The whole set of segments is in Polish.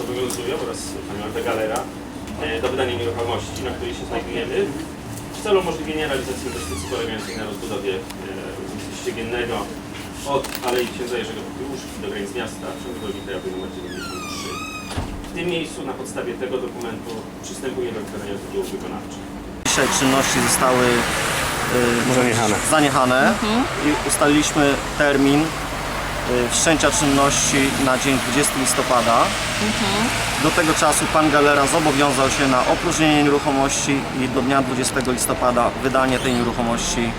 zobowiązują oraz Panią Martę Galera e, do wydania nieruchomości, na której się znajdujemy w celu umożliwienia realizacji inwestycji polegającej na rozbudowie e, ulicy Ściegiennego od Alei Księdza Jerzego Popiełuszki do granic miasta przy budowie krajowej nr 93. W tym miejscu na podstawie tego dokumentu przystępuje do wykonania tytułów wykonawczych. Dzisiaj czynności zostały y, Zaniechane. zaniechane i ustaliliśmy termin wszczęcia czynności na dzień 20 listopada. Do tego czasu pan Galera zobowiązał się na opróżnienie nieruchomości i do dnia 20 listopada wydanie tej nieruchomości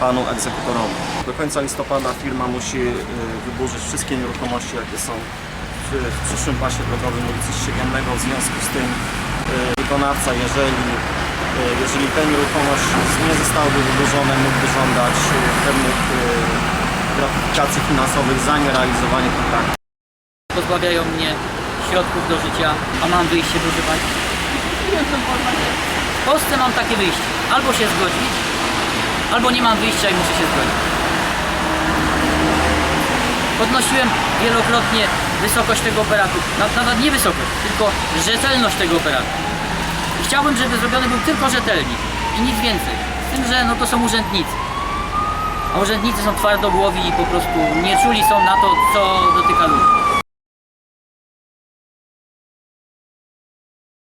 panu egzekutorowi. Do końca listopada firma musi y, wyburzyć wszystkie nieruchomości, jakie są w, w przyszłym pasie drogowym ulicy Ściegiennego. W związku z tym y, wykonawca, jeżeli, y, jeżeli te nieruchomości nie zostałyby wyburzone, mógłby żądać y, pewnych y, gratyfikacji finansowych za nierealizowanie kontraktu. pozbawiają mnie środków do życia, a mam wyjście, proszę Pani. W Polsce mam takie wyjście. Albo się zgodzić, albo nie mam wyjścia i muszę się zgodzić. Podnosiłem wielokrotnie wysokość tego operatu. Na- Nawet nie wysokość, tylko rzetelność tego operatu. Chciałbym, żeby zrobiony był tylko rzetelnie i nic więcej. Z tym, że no to są urzędnicy. A urzędnicy są twardogłowi i po prostu nie czuli są na to, co dotyka ludzi.